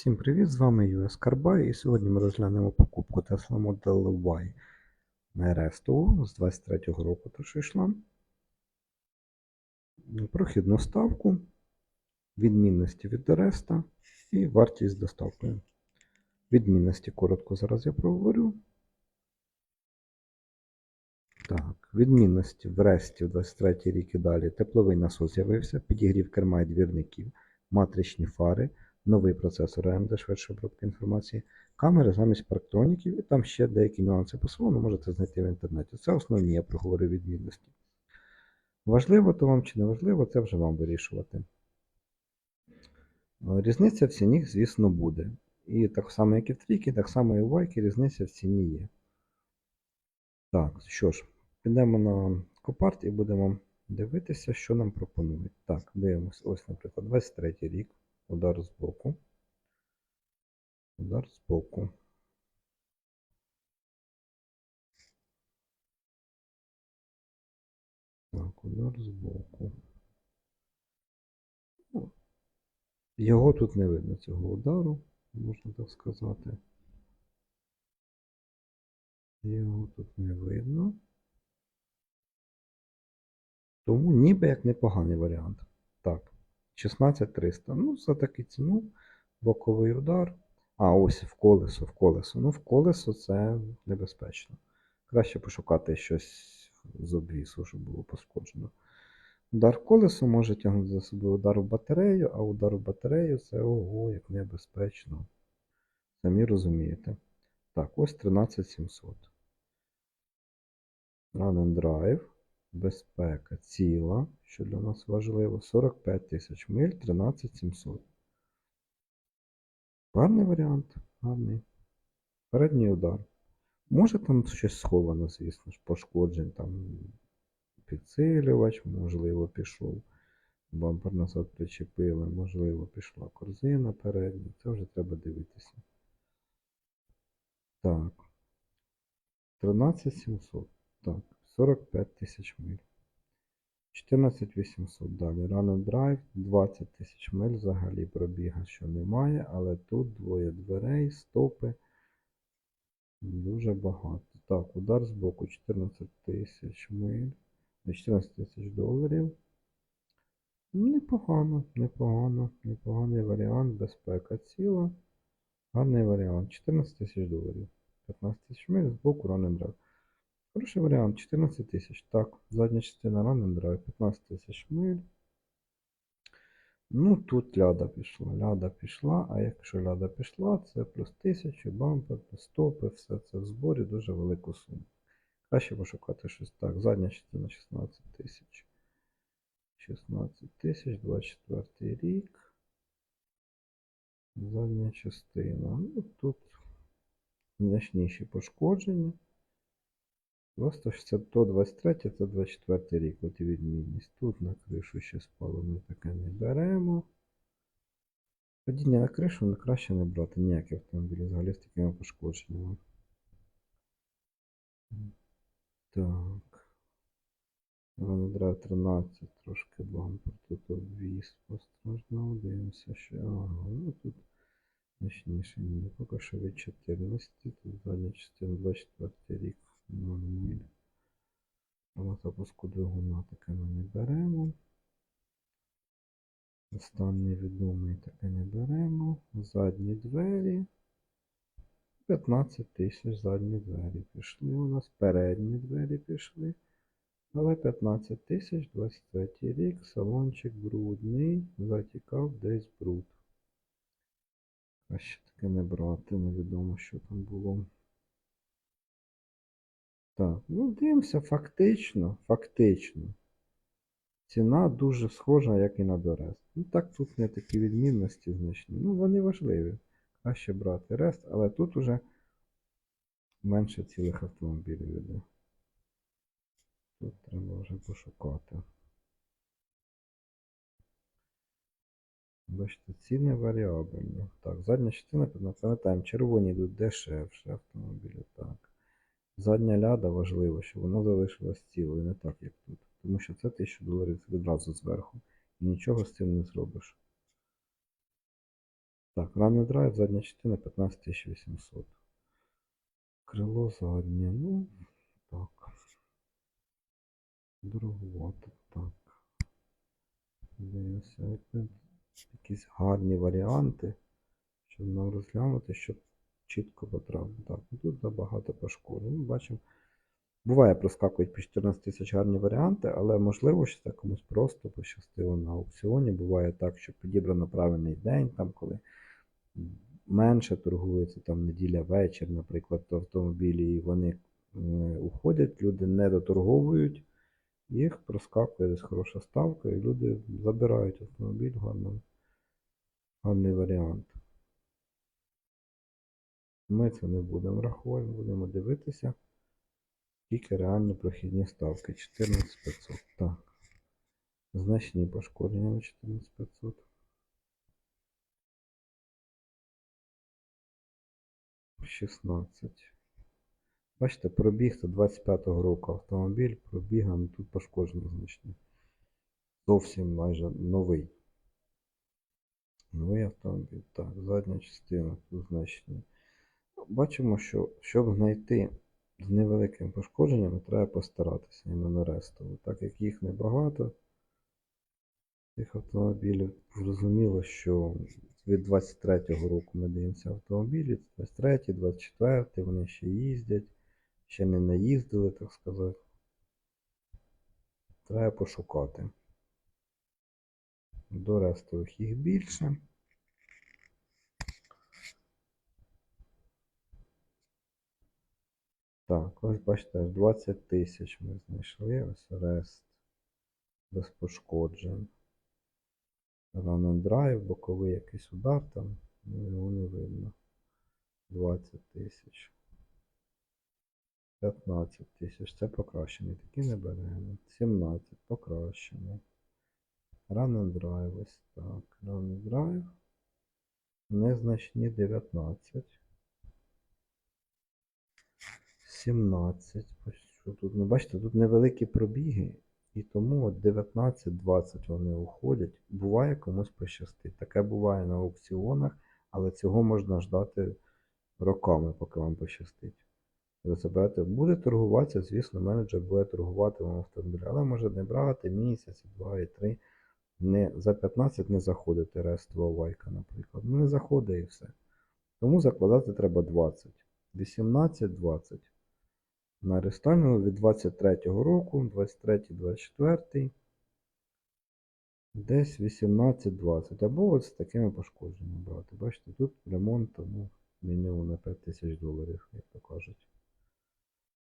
Всім привіт! З вами US Carby і сьогодні ми розглянемо покупку Tesla Model Y на RSTO з 23-го року, то що йшла. Прохідну ставку, відмінності від Ареста і вартість з доставкою. Відмінності коротко зараз я проговорю. Так, відмінності в Ресті в 23 рік і далі тепловий насос з'явився, підігрів керма і двірників, матричні фари, новий процесор AMD, швидша обробка інформації, камери замість парктроніків і там ще деякі нюанси по салону можете знайти в інтернеті. Це основні, я проговорю відмінності. Важливо то вам чи не важливо, це вже вам вирішувати. Е, Різниця в ціні, звісно, буде. І так само, як і в трійки, так само і у вайки різниця в ціні є. Так, що ж, підемо на Копарт і будемо дивитися, що нам пропонують. Так, дивимось. Ось, наприклад, 23 рік. Удар з. Удар з боку. Так, удар з боку. Ну, Його тут не видно, цього удару, можна так сказати. Його тут не видно. Тому ніби як непоганий варіант. Так, 16300. Ну, за таку ціну. Боковий удар. А, ось в колесо, в колесо. Ну, в колесо це небезпечно. Краще пошукати щось з обвісу, щоб було пошкоджено. Удар в колесо може тягнути за собою удар в батарею, а удар в батарею це ого, як небезпечно. Самі розумієте. Так, ось 13700. Run and Drive. Безпека ціла, що для нас важливо. 45 тисяч миль, 13700. Гарний варіант, гарний. Передній удар. Може там щось сховано, звісно ж, пошкоджень, там підсилювач, можливо, пішов. Бампер назад причепили, можливо, пішла корзина передня. Це вже треба дивитися. Так. 13700. Так, 45 тисяч миль. 14800 далі. Run and Drive 20 тисяч миль взагалі пробіга, що немає, але тут двоє дверей, стопи. Дуже багато. Так, удар з боку 14 тисяч миль. 14 тисяч доларів. Непогано, непогано, непоганий варіант, безпека ціла. Гарний варіант. 14 тисяч доларів. 15 тисяч миль з боку and Drive. Хороший варіант, 14 тисяч. Так, задня частина Run and Drive, 15 тисяч миль. Ну, тут ляда пішла. Ляда пішла, а якщо ляда пішла, це плюс 1000, бампер, стопи, все це в зборі дуже велику суму. Краще пошукати щось так. Задня частина 16 тисяч. 16 тисяч, 24 рік. Задня частина. Ну, тут значніші пошкодження. Просто що це то 23, це 24 рік, от і відмінність. Тут на кришу ще спало ми таке не беремо. Падіння на кришу ну, краще не брати ніякі автомобілі взагалі з такими пошкодженнями. Так. Ранедрав 13, трошки бампер. Тут обвіз постраждав. Дивимося, що. Ага, ну тут значніше. Ні, поки що від 14, тут задня частина 24 рік. 0 миль. Але запуску двигуна таке ми не беремо. Останній відомий таке не беремо. Задні двері. 15 тисяч задні двері пішли. У нас передні двері пішли. Але 15 тисяч 23 рік, салончик брудний, затікав десь бруд. Краще таке не брати, невідомо, що там було. Так, ну дивимося, фактично, фактично. Ціна дуже схожа, як і на Дорест. Ну так, тут не такі відмінності значні. Ну, вони важливі. Краще брати Рест, але тут уже менше цілих автомобілів іде. Тут треба вже пошукати. Бачите, ціни варіабельні. Так, задня частина, пам'ятаємо, червоні йдуть дешевше автомобілі. Так. Задня ляда важливо, щоб вона залишилась цілою, не так, як тут. Тому що це 1000 доларів відразу зверху. І нічого з цим не зробиш. Так, ранний драйв, задня частина 15800. Крило заднє, ну, так. Дороговато, так. Дивимося, якісь гарні варіанти, щоб нам розглянути, щоб чітко потрапити. Так, тут забагато пошкоджень. Ну, бачимо. Буває, проскакують по 14 тисяч гарні варіанти, але можливо, що це комусь просто пощастило на аукціоні. Буває так, що підібрано правильний день, там, коли менше торгується, там неділя вечір, наприклад, то автомобілі, і вони е, уходять, люди не доторговують, їх проскакує десь хороша ставка, і люди забирають автомобіль, гарний, гарний варіант. Ми це не будемо враховувати, будемо дивитися. Тільки реальні прохідні ставки 14500. Так. Значні пошкодження на 14500. Шістнадцять. Бачите, пробіг це 25-го року автомобіль, пробігом тут пошкодження значні. Зовсім майже новий. Новий автомобіль. Так, задня частина тут значні. Бачимо, що щоб знайти з невеликим пошкодженням, треба постаратися іменно рестово. Так як їх небагато, цих автомобілів, зрозуміло, що від 23-го року ми дивимося автомобілі, 23-й, 24-й, вони ще їздять, ще не наїздили, так сказати. Треба пошукати. До рестових їх більше. Так, ось бачите, 20 тисяч ми знайшли. Ось рест без пошкоджень. Run drive, боковий якийсь удар там, ну його не видно. 20 тисяч. 15 тисяч. Це покращений. Такі не беремо. 17 покращений. Run drive ось так. Run drive. Незначні 19. 17. Що тут? Ну, бачите, тут невеликі пробіги, і тому 19-20 вони уходять. Буває комусь пощастить. Таке буває на аукціонах, але цього можна ждати роками, поки вам пощастить. Ви заберете, буде торгуватися, звісно, менеджер буде торгувати вам автомобіль, але може не брати місяць, два і три. Не, за 15 не заходити рестова вайка, наприклад. Ну, не заходить і все. Тому закладати треба 20. 18-20. На від 23-го року, 23-24. Десь 18-20. Або от з такими пошкодженнями брати. Бачите, тут ремонт, тому мінімум на 5 тисяч доларів, як то кажуть.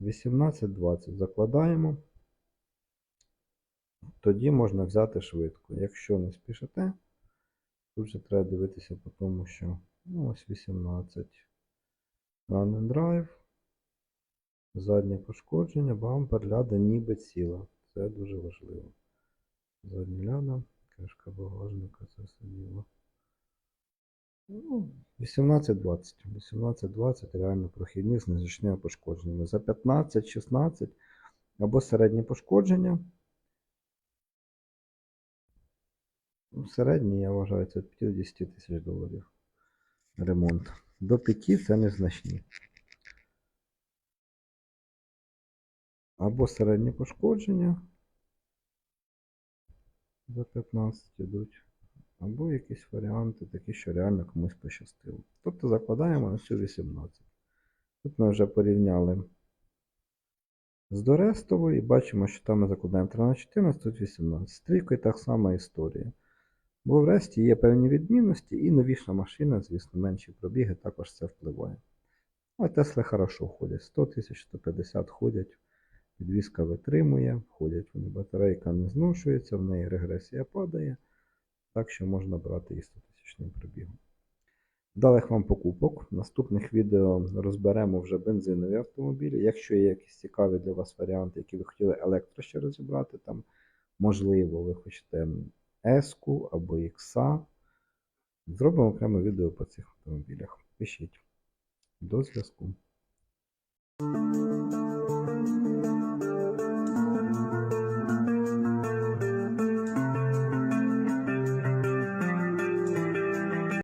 18-20 закладаємо. Тоді можна взяти швидко. Якщо не спішите, тут же треба дивитися по тому, що ну, ось 18 Run and Drive. Заднє пошкодження, бампер ляда ніби ціла. Це дуже важливо. Задня ляда, кришка багажника, це все діло. Ну, 18-20. 18-20 реально прохідні з незначними пошкодженнями. За 15-16 або середнє пошкодження. Ну, Середній, я вважаю, це від 5 до 10 тисяч доларів. Ремонт. До 5 це незначні. Або середні пошкодження. За 15 йдуть. Або якісь варіанти, такі, що реально комусь пощастило. Тобто закладаємо на цю 18. Тут ми вже порівняли з Дорестовою і бачимо, що там ми закладаємо 13-14, тут 18. З трійкою так сама історія. Бо в Ресті є певні відмінності, і новіша машина, звісно, менші пробіги, також це впливає. А Тесли хорошо ходять. 100 тисяч, 150 ходять. Підвізка витримує, ходять вони, батарейка не зношується, в неї регресія падає. Так що можна брати і 100 тисячним пробігом. Вдалих вам покупок. В наступних відео розберемо вже бензинові автомобілі. Якщо є якісь цікаві для вас варіанти, які ви хотіли електро ще розібрати, там, можливо, ви хочете S або X. Зробимо окреме відео по цих автомобілях. Пишіть. До зв'язку.